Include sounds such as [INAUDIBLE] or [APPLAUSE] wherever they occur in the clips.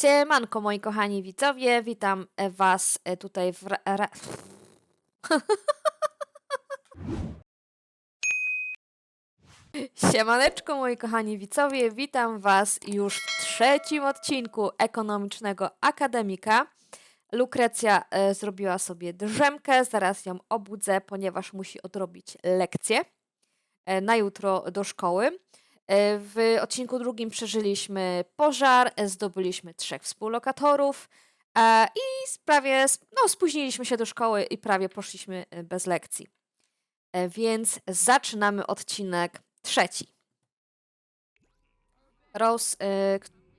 Siemanko moi kochani widzowie, witam e, was e, tutaj w... [LAUGHS] Siemaneczko moi kochani widzowie, witam was już w trzecim odcinku ekonomicznego akademika. Lukrecja e, zrobiła sobie drzemkę, zaraz ją obudzę, ponieważ musi odrobić lekcję e, na jutro do szkoły. E, W odcinku drugim przeżyliśmy pożar, e, zdobyliśmy trzech współlokatorów e, i prawie no, spóźniliśmy się do szkoły i prawie poszliśmy bez lekcji. Więc zaczynamy odcinek trzeci. Rose,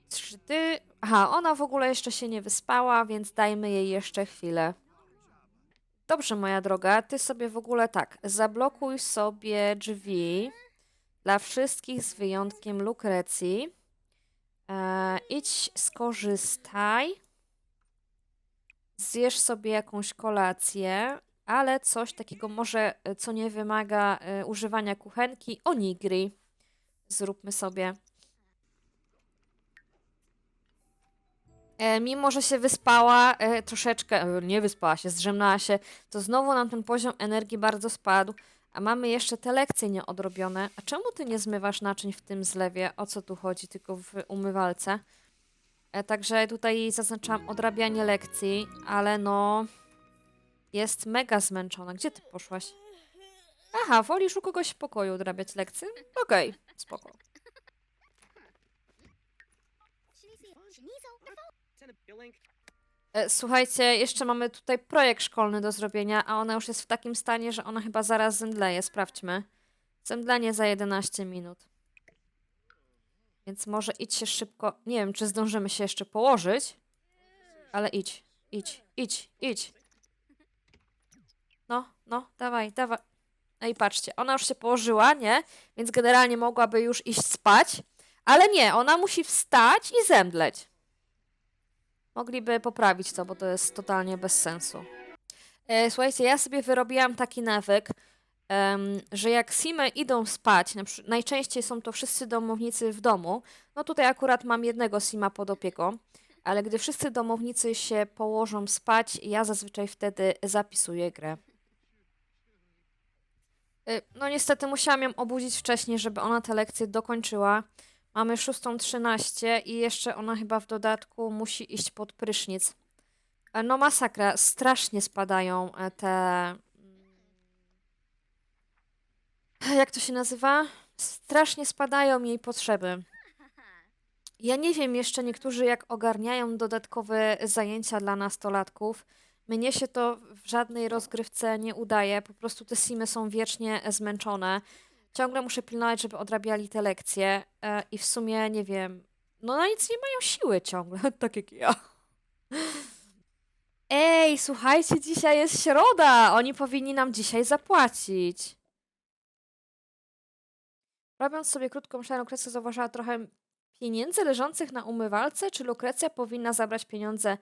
czy ty... Aha, ona w ogóle jeszcze się nie wyspała, więc dajmy jej jeszcze chwilę. Dobrze, moja droga, ty sobie w ogóle tak, zablokuj sobie drzwi dla wszystkich z wyjątkiem Lukrecji. E, idź, skorzystaj. Zjesz sobie jakąś kolację, ale coś takiego może, e, co nie wymaga e, używania kuchenki. Onigiri. Zróbmy sobie. E, mimo, że się wyspała e, troszeczkę, e, nie wyspała się, zdrzemnęła się, to znowu nam ten poziom energii bardzo spadł. A mamy jeszcze te lekcje nieodrobione. A czemu ty nie zmywasz naczyń w tym zlewie? O co tu chodzi? Tylko w umywalce. E, także tutaj zaznaczam odrabianie lekcji, ale no. Jest mega zmęczona. Gdzie ty poszłaś? Aha, wolisz u kogoś w pokoju odrabiać lekcje? Okej, spoko. E, Słuchajcie, jeszcze mamy tutaj projekt szkolny do zrobienia, a ona już jest w takim stanie, że ona chyba zaraz zemdleje. Sprawdźmy. Zemdlenie za 11 minut. Więc może idź się szybko. Nie wiem, czy zdążymy się jeszcze położyć, ale idź, idź, idź, idź. No, no, dawaj, dawaj. No i patrzcie, ona już się położyła, nie? Więc generalnie mogłaby już iść spać, ale nie, ona musi wstać i zemdleć. Mogliby poprawić to, bo to jest totalnie bez sensu. E, słuchajcie, ja sobie wyrobiłam taki nawyk, że jak Simy idą spać, na najczęściej są to wszyscy domownicy w domu, no tutaj akurat mam jednego Sima pod opieką, ale gdy wszyscy domownicy się położą spać, ja zazwyczaj wtedy zapisuję grę. Y, No niestety musiałam ją obudzić wcześniej, żeby ona tę lekcję dokończyła. Mamy 6.13 i jeszcze ona chyba w dodatku musi iść pod prysznic. E, No masakra, strasznie spadają e, te... mm, Jak to się nazywa? Strasznie spadają jej potrzeby. Ja nie wiem jeszcze niektórzy jak ogarniają dodatkowe zajęcia dla nastolatków. Mnie się to w żadnej rozgrywce nie udaje. Po prostu te simy są wiecznie zmęczone. Ciągle muszę pilnować, żeby odrabiali te lekcje e, i w sumie nie wiem. No na nic nie mają siły ciągle, [LAUGHS] tak jak ja. Ej, słuchajcie, dzisiaj jest środa. Oni powinni nam dzisiaj zapłacić. Robiąc sobie krótką szarą kreskę, zauważyła trochę pieniędzy leżących na umywalce. Czy Lukrecja powinna zabrać pieniądze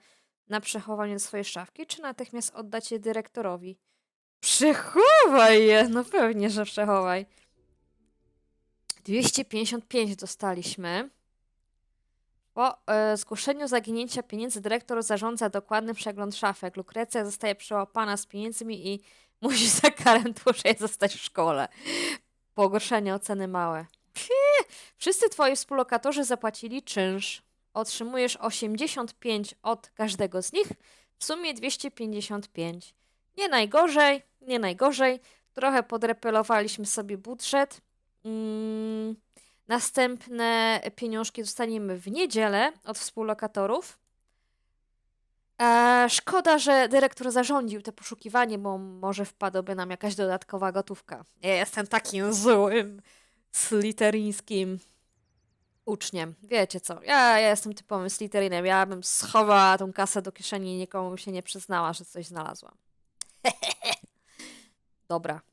na przechowanie swojej szafki, czy natychmiast oddać je dyrektorowi? Przechowaj je! No pewnie, że przechowaj. 255 dostaliśmy. Po e, zgłoszeniu zaginięcia pieniędzy dyrektor zarządza dokładny przegląd szafek. Lukrecja zostaje przełapana z pieniędzmi i [LAUGHS] musi za karę dłużej zostać w szkole. Pogorszenie oceny małe. Pii! Wszyscy twoi współlokatorzy zapłacili czynsz. Otrzymujesz 85 od każdego z nich, w sumie 255. Nie najgorzej, nie najgorzej. Trochę podrepelowaliśmy sobie budżet. Mm, następne pieniążki dostaniemy w niedzielę od współlokatorów. E, szkoda, że dyrektor zarządził te poszukiwanie, bo może wpadłaby nam jakaś dodatkowa gotówka. Ja jestem takim złym, sliterińskim uczniem. Wiecie co, ja, ja jestem typowym sliterinem. Ja bym schowała tą kasę do kieszeni i nikomu się nie przyznała, że coś znalazłam. [LAUGHS] Dobra.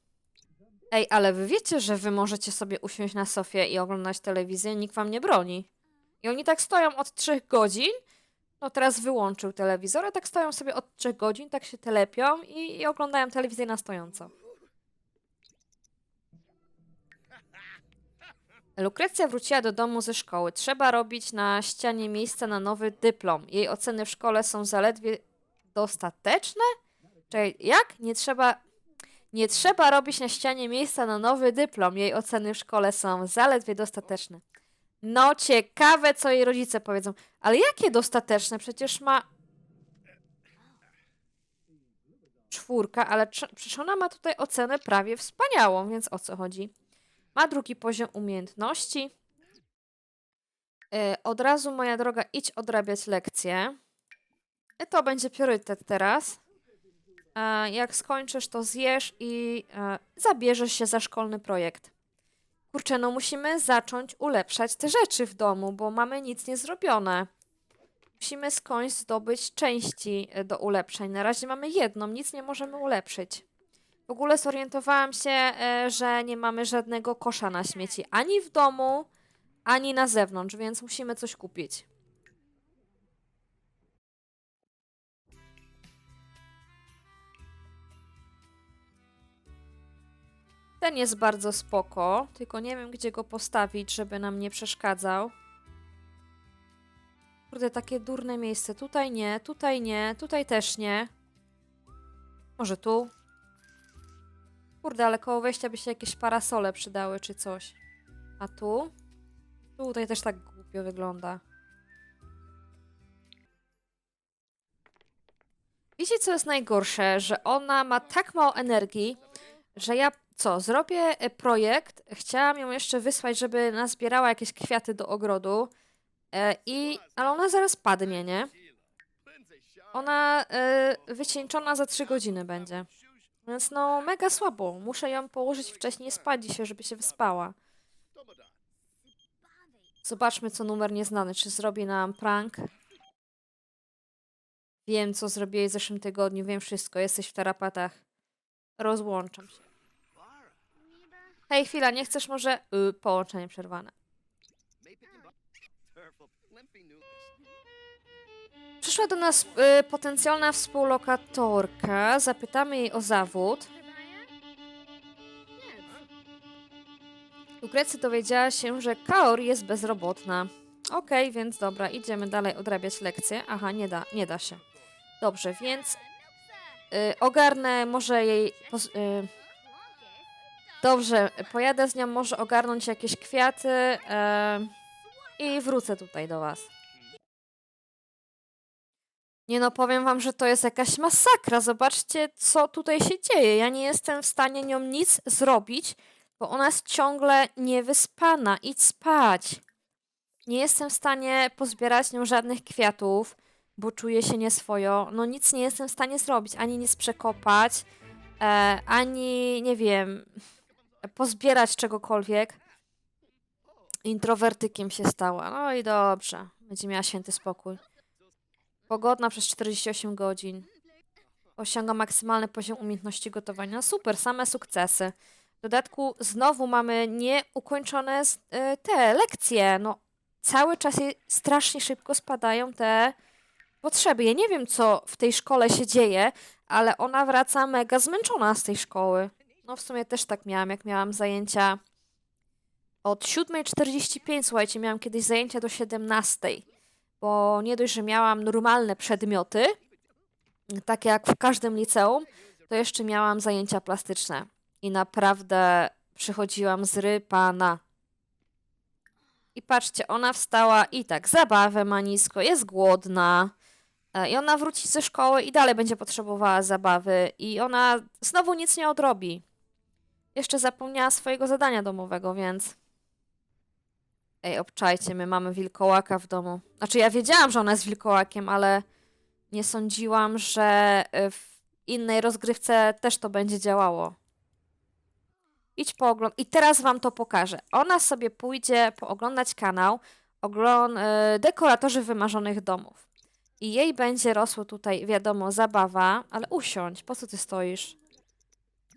Ej, ale wy wiecie, że wy możecie sobie usiąść na sofie i oglądać telewizję, nikt wam nie broni. I oni tak stoją od trzech godzin. No teraz wyłączył telewizor, a tak stoją sobie od trzech godzin, tak się telepią i, i oglądają telewizję na stojąco. Lukrecja wróciła do domu ze szkoły. Trzeba robić na ścianie miejsce na nowy dyplom. Jej oceny w szkole są zaledwie dostateczne? Czyli jak? Nie trzeba. Nie trzeba robić na ścianie miejsca na nowy dyplom. Jej oceny w szkole są zaledwie dostateczne. No, ciekawe, co jej rodzice powiedzą. Ale jakie dostateczne? Przecież ma. Czwórka, ale przecież ona ma tutaj ocenę prawie wspaniałą, więc o co chodzi? Ma drugi poziom umiejętności. E, Od razu, moja droga, idź odrabiać lekcje. E, To będzie priorytet teraz. E, Jak skończysz, to zjesz i e, zabierzesz się za szkolny projekt. Kurczę, no musimy zacząć ulepszać te rzeczy w domu, bo mamy nic nie zrobione. Musimy skądś zdobyć części e, do ulepszeń. Na razie mamy jedną, nic nie możemy ulepszyć. W ogóle zorientowałam się, że nie mamy żadnego kosza na śmieci ani w domu, ani na zewnątrz, więc musimy coś kupić. Ten jest bardzo spoko, tylko nie wiem gdzie go postawić, żeby nam nie przeszkadzał. Kurde, takie durne miejsce. Tutaj nie, tutaj nie, tutaj też nie. Może tu? Kurde, ale koło wejścia by się jakieś parasole przydały czy coś. A tu? Tutaj też tak głupio wygląda. Wiecie, co jest najgorsze? Że ona ma tak mało energii, że ja co? Zrobię e, projekt. Chciałam ją jeszcze wysłać, żeby nazbierała jakieś kwiaty do ogrodu. E, i, ale ona zaraz padnie, nie? Ona e, wycieńczona za 3 godziny będzie. Więc no, mega słabo. Muszę ją położyć wcześniej spać się, żeby się wyspała. Zobaczmy, co numer nieznany. Czy zrobi nam prank? Wiem, co zrobiłeś w zeszłym tygodniu. Wiem wszystko. Jesteś w tarapatach. Rozłączam się. Hej, chwila, nie chcesz może... Y, połączenie przerwane. Przyszła do nas y, potencjalna współlokatorka. Zapytamy jej o zawód. Lukrecja dowiedziała się, że Kaor jest bezrobotna. Okej, więc dobra, idziemy dalej odrabiać lekcje. Aha, nie da, nie da się. Dobrze, więc y, ogarnę może jej... Y, dobrze, pojadę z nią, może ogarnąć jakieś kwiaty em, i wrócę tutaj do was. Nie no, powiem wam, że to jest jakaś masakra. Zobaczcie, co tutaj się dzieje. Ja nie jestem w stanie nią nic zrobić, bo ona jest ciągle niewyspana. Idź spać. Nie jestem w stanie pozbierać nią żadnych kwiatów, bo czuję się nieswojo. No nic nie jestem w stanie zrobić. Ani nic przekopać, e, ani, nie wiem, pozbierać czegokolwiek. Introwertykiem się stała. No i dobrze. Będzie miała święty spokój. Pogodna przez 48 godzin. Osiąga maksymalny poziom umiejętności gotowania. Super, same sukcesy. W dodatku znowu mamy nieukończone y, te lekcje. No, cały czas strasznie szybko spadają te potrzeby. Ja nie wiem, co w tej szkole się dzieje, ale ona wraca mega zmęczona z tej szkoły. No, w sumie też tak miałam, jak miałam zajęcia od 7.45, słuchajcie, miałam kiedyś zajęcia do 17 bo nie dość, że miałam normalne przedmioty, takie jak w każdym liceum, to jeszcze miałam zajęcia plastyczne. I naprawdę przychodziłam zrypana. I patrzcie, ona wstała i tak, zabawę ma nisko, jest głodna. E, I ona wróci ze szkoły i dalej będzie potrzebowała zabawy. I ona znowu nic nie odrobi. Jeszcze zapomniała swojego zadania domowego, więc... Ej, obczajcie, my mamy wilkołaka w domu. Znaczy, ja wiedziałam, że ona jest wilkołakiem, ale nie sądziłam, że y, w innej rozgrywce też to będzie działało. Idź poogląd. I teraz wam to pokażę. Ona sobie pójdzie pooglądać kanał ogląd y, dekoratorzy wymarzonych domów. I jej będzie rosło tutaj, wiadomo, zabawa, ale usiądź, po co ty stoisz?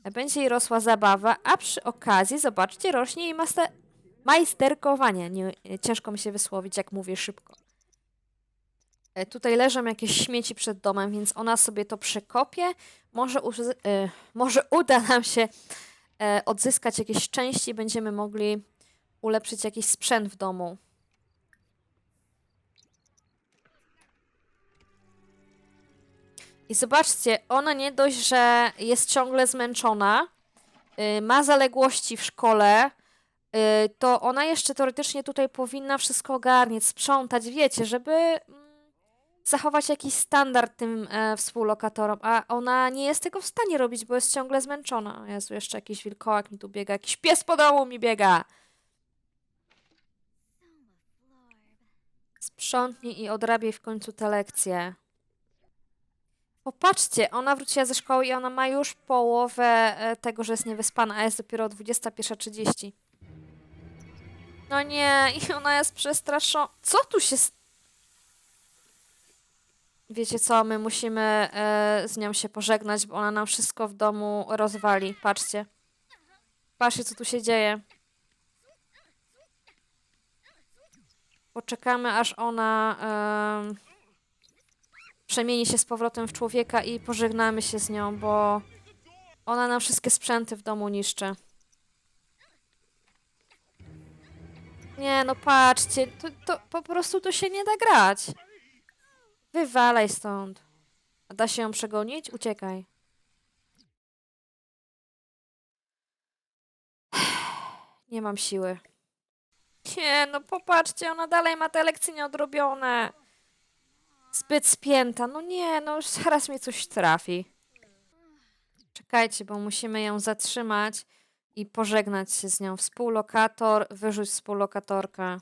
Będzie jej rosła zabawa, a przy okazji, zobaczcie, rośnie jej master majsterkowanie. Nie, ciężko mi się wysłowić, jak mówię szybko. E, Tutaj leżą jakieś śmieci przed domem, więc ona sobie to przekopie. Może, e, może uda nam się e, odzyskać jakieś części, będziemy mogli ulepszyć jakiś sprzęt w domu. I zobaczcie, ona nie dość, że jest ciągle zmęczona, y, ma zaległości w szkole, y, to ona jeszcze teoretycznie tutaj powinna wszystko ogarniać, sprzątać, wiecie, żeby mm, zachować jakiś standard tym e, współlokatorom, a ona nie jest tego w stanie robić, bo jest ciągle zmęczona. Jezu, jeszcze jakiś wilkołak mi tu biega, jakiś pies po domu mi biega. Sprzątnij i odrabiaj w końcu te lekcje. Popatrzcie, ona wróciła ze szkoły i ona ma już połowę e, tego, że jest niewyspana, a jest dopiero 21.30. No nie, i ona jest przestraszona. Co tu się... Wiecie co, my musimy e, z nią się pożegnać, bo ona nam wszystko w domu rozwali. Patrzcie. Patrzcie, co tu się dzieje. Poczekamy, aż ona przemieni się z powrotem w człowieka i pożegnamy się z nią, bo ona nam wszystkie sprzęty w domu niszczy. Nie, no patrzcie, to, to po prostu to się nie da grać. Wywalaj stąd. A da się ją przegonić? Uciekaj. [SIGHS] Nie mam siły. Nie, no popatrzcie, ona dalej ma te lekcje nieodrobione. Zbyt spięta. No nie, no już zaraz mnie coś trafi. Czekajcie, bo musimy ją zatrzymać i pożegnać się z nią. Współlokator, wyrzuć współlokatorkę.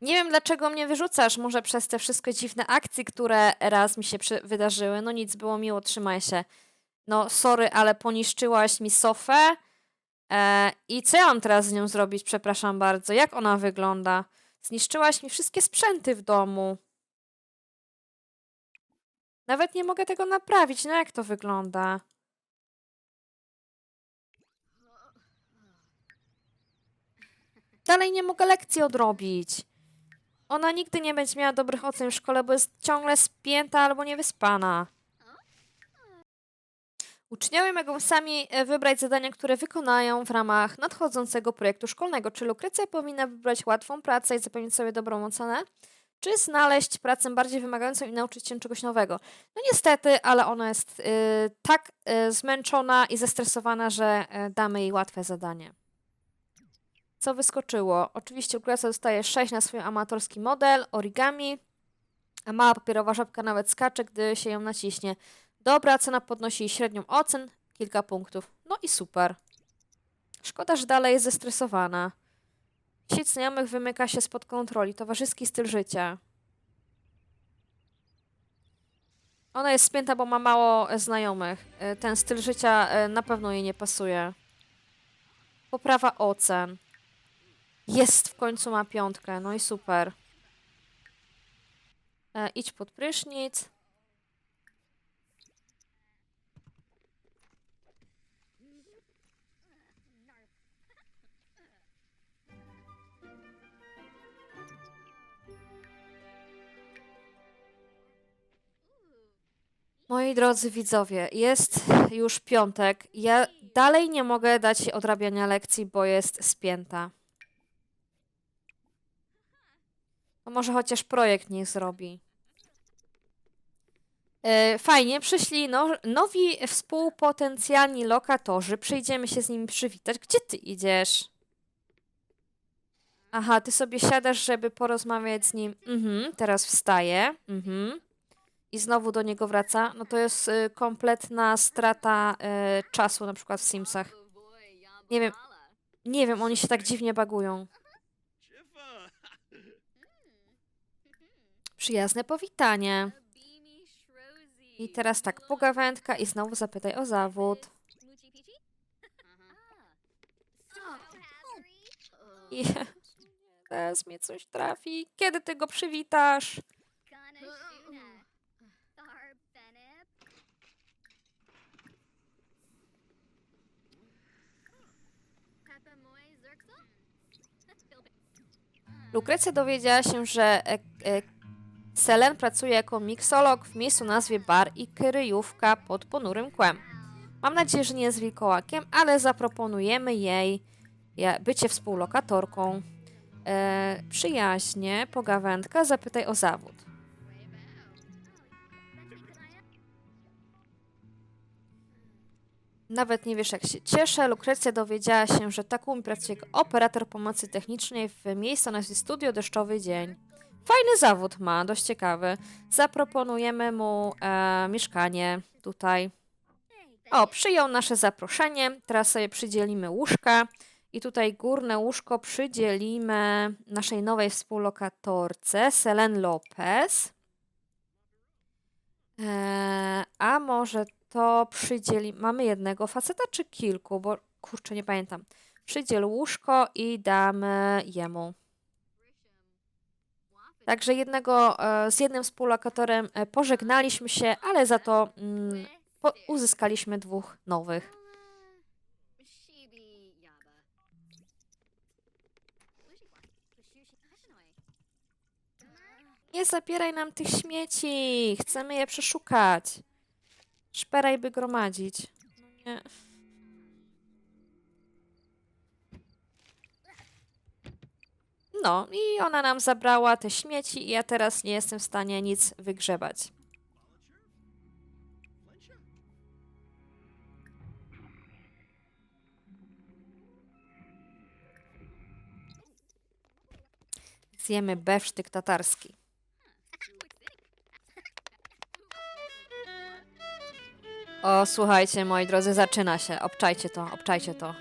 Nie wiem, dlaczego mnie wyrzucasz. Może przez te wszystkie dziwne akcje, które raz mi się wydarzyły. No nic, było miło, trzymaj się. No, sorry, ale poniszczyłaś mi sofę. E, I co ja mam teraz z nią zrobić? Przepraszam bardzo. Jak ona wygląda? Zniszczyłaś mi wszystkie sprzęty w domu. Nawet nie mogę tego naprawić. No jak to wygląda? Dalej nie mogę lekcji odrobić. Ona nigdy nie będzie miała dobrych ocen w szkole, bo jest ciągle spięta albo niewyspana. Uczniowie mogą sami e, wybrać zadania, które wykonają w ramach nadchodzącego projektu szkolnego. Czy Lukrecja powinna wybrać łatwą pracę i zapewnić sobie dobrą ocenę? Czy znaleźć pracę bardziej wymagającą i nauczyć się czegoś nowego? No niestety, ale ona jest y, tak y, zmęczona i zestresowana, że y, damy jej łatwe zadanie. Co wyskoczyło? Oczywiście Lukrecja dostaje 6 na swój amatorski model, origami, a mała papierowa żabka nawet skacze, gdy się ją naciśnie. Dobra cena podnosi średnią ocen, kilka punktów. No i super. Szkoda, że dalej jest zestresowana. Sieć znajomych wymyka się spod kontroli. Towarzyski styl życia. Ona jest spięta, bo ma mało e, znajomych. E, Ten styl życia e, na pewno jej nie pasuje. Poprawa ocen. Jest, w końcu ma piątkę. No i super. E, idź pod prysznic. Moi drodzy widzowie, jest już piątek. Ja dalej nie mogę dać odrabiania lekcji, bo jest spięta. No może chociaż projekt niech zrobi. E, Fajnie, przyszli no, nowi współpotencjalni lokatorzy. Przyjdziemy się z nimi przywitać. Gdzie ty idziesz? Aha, ty sobie siadasz, żeby porozmawiać z nim. Mhm, teraz wstaje. Mhm. I znowu do niego wraca. No to jest y, kompletna strata y, czasu, na przykład w Simsach. Nie wiem, nie wiem, oni się tak dziwnie bagują. Przyjazne powitanie. I teraz tak, pogawędka i znowu zapytaj o zawód. I [LAUGHS] teraz mnie coś trafi. Kiedy ty go przywitasz? Lukrecja dowiedziała się, że e, e, Selen pracuje jako miksolog w miejscu nazwie Bar i Kryjówka pod ponurym kłem. Mam nadzieję, że nie jest wilkołakiem, ale zaproponujemy jej je- bycie współlokatorką. E, przyjaźnie, pogawędka, zapytaj o zawód. Nawet nie wiesz, jak się cieszę. Lukrecja dowiedziała się, że Takumi pracuje operator pomocy technicznej w miejscu nazwie Studio Deszczowy Dzień. Fajny zawód ma, dość ciekawy. Zaproponujemy mu e, mieszkanie tutaj. O, przyjął nasze zaproszenie. Teraz sobie przydzielimy łóżka. I tutaj górne łóżko przydzielimy naszej nowej współlokatorce, Selen Lopez. Eee, a może to przydzieli... Mamy jednego faceta czy kilku? Bo kurczę, nie pamiętam. Przydziel łóżko i damy jemu. Także jednego, e, z jednym współlokatorem e, pożegnaliśmy się, ale za to mm, uzyskaliśmy dwóch nowych. Nie zabieraj nam tych śmieci! Chcemy je przeszukać. Szperaj, by gromadzić. No nie. No, i ona nam zabrała te śmieci, i ja teraz nie jestem w stanie nic wygrzebać. Zjemy besztyk tatarski. O, słuchajcie, moi drodzy, zaczyna się. Obczajcie to, obczajcie to.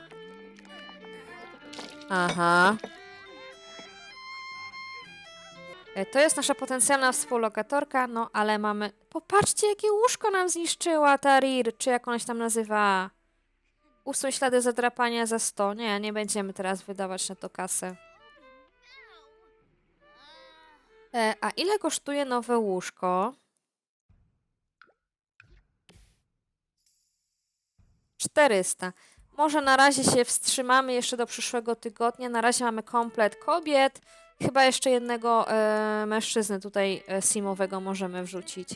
Aha. E, To jest nasza potencjalna współlokatorka, no ale mamy... Popatrzcie, jakie łóżko nam zniszczyła Tarir, czy jak ona się tam nazywa. Usuń ślady zadrapania za 100. Nie, nie będziemy teraz wydawać na to kasę. E, a ile kosztuje nowe łóżko? 400. Może na razie się wstrzymamy jeszcze do przyszłego tygodnia. Na razie mamy komplet kobiet. Chyba jeszcze jednego e, tutaj e, simowego możemy wrzucić.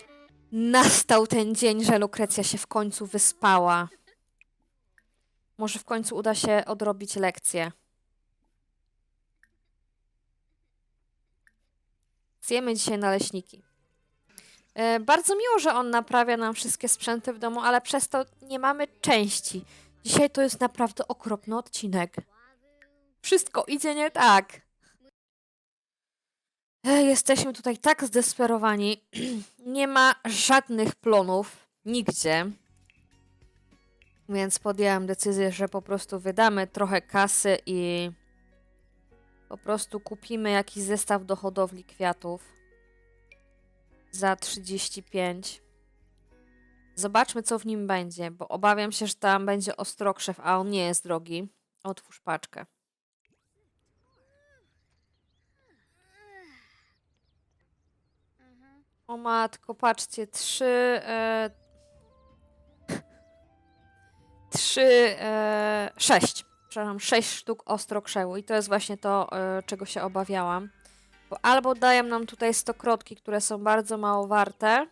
Nastał ten dzień, że Lukrecja się w końcu wyspała. Może w końcu uda się odrobić lekcję. Zjemy dzisiaj naleśniki. E, bardzo miło, że on naprawia nam wszystkie sprzęty w domu, ale przez to nie mamy części. Dzisiaj to jest naprawdę okropny odcinek. Wszystko idzie nie tak. E, Jesteśmy tutaj tak zdesperowani. [CLEARS THROAT] nie ma żadnych plonów nigdzie. Więc podjęłam decyzję, że po prostu wydamy trochę kasy i po prostu kupimy jakiś zestaw do hodowli kwiatów za 35. Zobaczmy, co w nim będzie, bo obawiam się, że tam będzie ostrokrzew, a on nie jest drogi. Otwórz paczkę. O matko, patrzcie, trzy. E, trzy. E, sześć. Przepraszam, sześć sztuk ostrokrzewu. I to jest właśnie to, e, czego się obawiałam. Bo albo dają nam tutaj stokrotki, które są bardzo mało warte.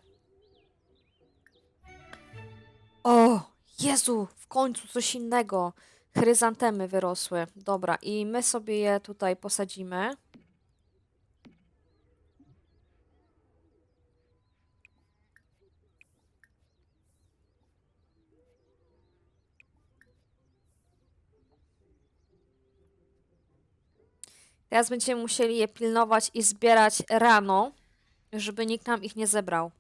O, Jezu, w końcu coś innego. Chryzantemy wyrosły. Dobra, i my sobie je tutaj posadzimy. Teraz będziemy musieli je pilnować i zbierać rano, żeby nikt nam ich nie zebrał.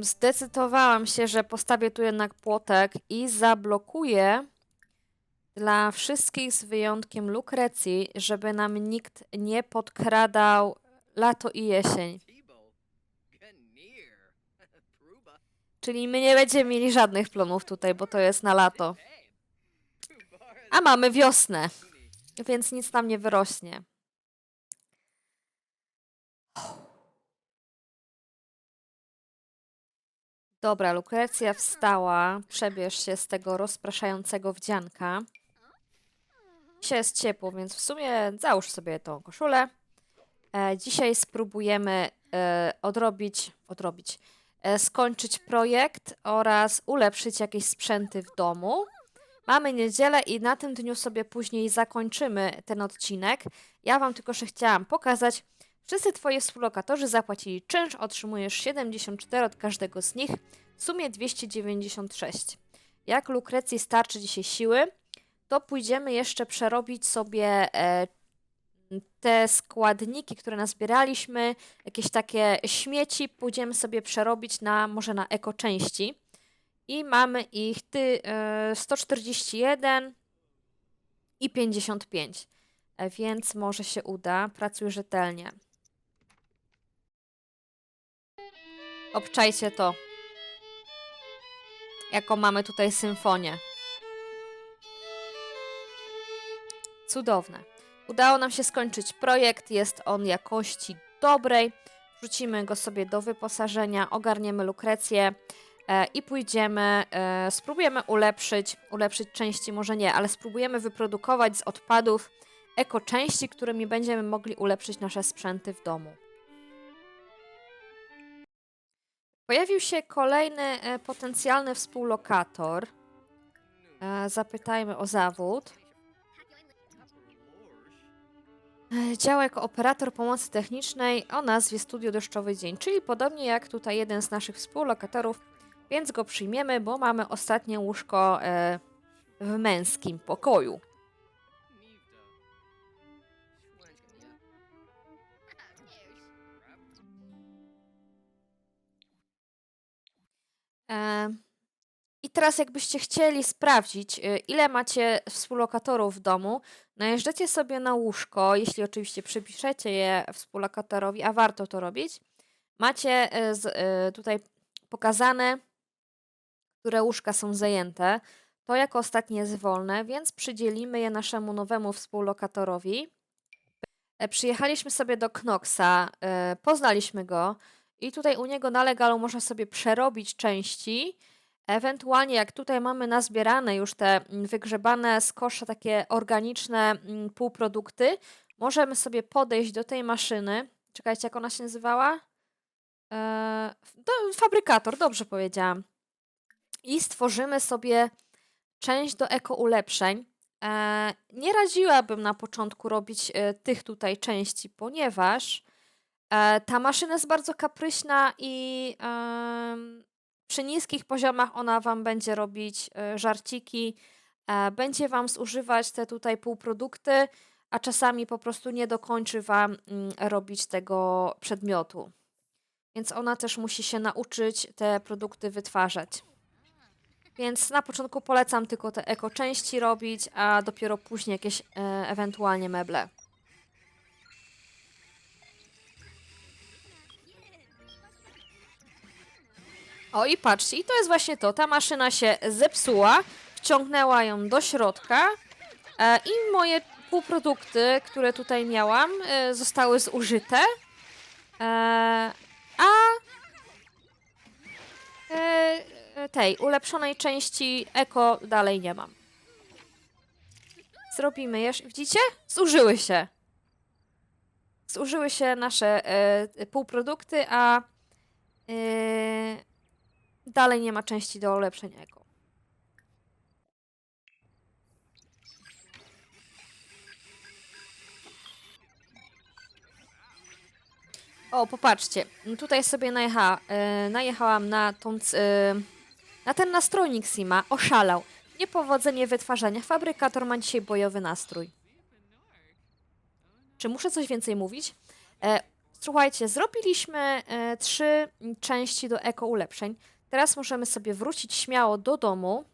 Zdecydowałam się, że postawię tu jednak płotek i zablokuję dla wszystkich z wyjątkiem Lukrecji, żeby nam nikt nie podkradał lato i jesień. Czyli my nie będziemy mieli żadnych plonów tutaj, bo to jest na lato. A mamy wiosnę, więc nic nam nie wyrośnie. Dobra, Lukrecja wstała. Przebierz się z tego rozpraszającego wdzianka. Dzisiaj jest ciepło, więc w sumie załóż sobie tą koszulę. E, dzisiaj spróbujemy e, odrobić, odrobić, e, skończyć projekt oraz ulepszyć jakieś sprzęty w domu. Mamy niedzielę i na tym dniu sobie później zakończymy ten odcinek. Ja Wam tylko jeszcze chciałam pokazać. Wszyscy Twoi współlokatorzy zapłacili czynsz, otrzymujesz 74 od każdego z nich, w sumie 296. Jak Lukrecji starczy dzisiaj siły, to pójdziemy jeszcze przerobić sobie e, te składniki, które nazbieraliśmy, jakieś takie śmieci, pójdziemy sobie przerobić na może na eko części. I mamy ich ty, e, 141 i 55. E, Więc może się uda. Pracuj rzetelnie. Obczajcie to. Jaką mamy tutaj symfonię. Cudowne. Udało nam się skończyć projekt. Jest on jakości dobrej. Wrzucimy go sobie do wyposażenia, ogarniemy lukrecję e, i pójdziemy, e, spróbujemy ulepszyć, ulepszyć części, może nie, ale spróbujemy wyprodukować z odpadów eko części, którymi będziemy mogli ulepszyć nasze sprzęty w domu. Pojawił się kolejny e, potencjalny współlokator. E, zapytajmy o zawód. E, Działa jako operator pomocy technicznej o nazwie Studio Deszczowy Dzień, czyli podobnie jak tutaj jeden z naszych współlokatorów, więc go przyjmiemy, bo mamy ostatnie łóżko e, w męskim pokoju. E, I teraz jakbyście chcieli sprawdzić, y, ile macie współlokatorów w domu, najeżdżacie sobie na łóżko, jeśli oczywiście przypiszecie je współlokatorowi, a warto to robić. Macie tutaj pokazane, które łóżka są zajęte. To jako ostatnie jest wolne, więc przydzielimy je naszemu nowemu współlokatorowi. E, Przyjechaliśmy sobie do Knoxa, e, poznaliśmy go i tutaj u niego na legalu można sobie przerobić części. Ewentualnie jak tutaj mamy nazbierane już te mm, wygrzebane z kosza takie organiczne mm, półprodukty, możemy sobie podejść do tej maszyny. Czekajcie, jak ona się nazywała? Eee, fabrykator, dobrze powiedziałam. I stworzymy sobie część do eko ulepszeń. E, nie radziłabym na początku robić e, tych tutaj części, ponieważ e, ta maszyna jest bardzo kapryśna i przy niskich poziomach ona Wam będzie robić żarciki, będzie Wam zużywać te tutaj półprodukty, a czasami po prostu nie dokończy Wam mm, robić tego przedmiotu. Więc ona też musi się nauczyć te produkty wytwarzać. Więc na początku polecam tylko te eko części robić, a dopiero później jakieś e, ewentualnie meble. O i patrzcie, i to jest właśnie to. Ta maszyna się zepsuła, wciągnęła ją do środka e, i moje półprodukty, które tutaj miałam, e, zostały zużyte. E, a e, tej ulepszonej części eko dalej nie mam. Zrobimy jeszcze. Widzicie? Zużyły się. Zużyły się nasze e, półprodukty, a e, dalej nie ma części do ulepszeń eko. O, popatrzcie. Tutaj sobie najecha, e, najechałam na tą, e, na ten nastrojnik Sima. Oszalał. Niepowodzenie wytwarzania. Fabrykator ma dzisiaj bojowy nastrój. Czy muszę coś więcej mówić? E, słuchajcie, zrobiliśmy e, trzy części do eko ulepszeń. Teraz możemy sobie wrócić śmiało do domu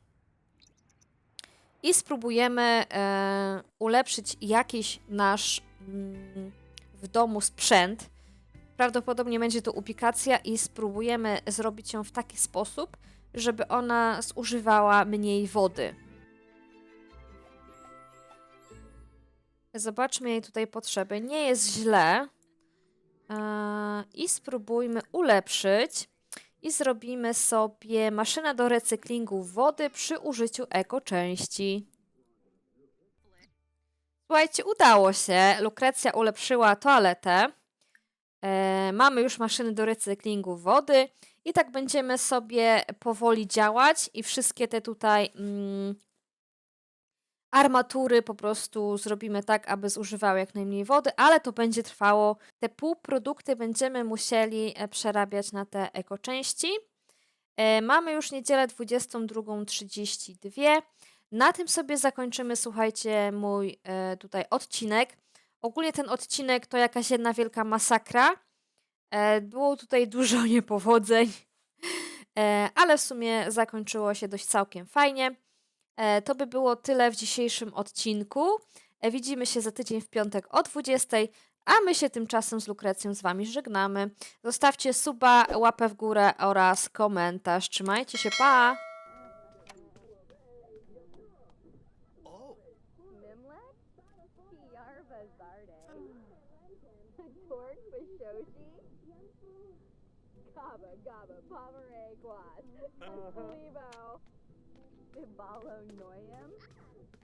i spróbujemy e, ulepszyć jakiś nasz mm, w domu sprzęt. Prawdopodobnie będzie to ubikacja i spróbujemy zrobić ją w taki sposób, żeby ona zużywała mniej wody. Zobaczmy jej tutaj potrzeby. Nie jest źle. Eee, I spróbujmy ulepszyć. I zrobimy sobie maszynę do recyklingu wody przy użyciu eko części. Słuchajcie, udało się. Lukrecja ulepszyła toaletę. E, mamy już maszyny do recyklingu wody i tak będziemy sobie powoli działać i wszystkie te tutaj mm, armatury po prostu zrobimy tak, aby zużywały jak najmniej wody, ale to będzie trwało. Te półprodukty będziemy musieli e, przerabiać na te ekoczęści. E, Mamy już niedzielę 22.32. Na tym sobie zakończymy, słuchajcie, mój e, tutaj odcinek. Ogólnie ten odcinek to jakaś jedna wielka masakra. E, Było tutaj [LAUGHS] dużo niepowodzeń, e, ale w sumie zakończyło się dość całkiem fajnie. E, To by było tyle w dzisiejszym odcinku. Widzimy się za tydzień w piątek o 20, a my się tymczasem z Lukrecją z Wami żegnamy. Zostawcie suba, łapę w górę oraz komentarz. Trzymajcie się, pa! Levo. Ibalo Noyam.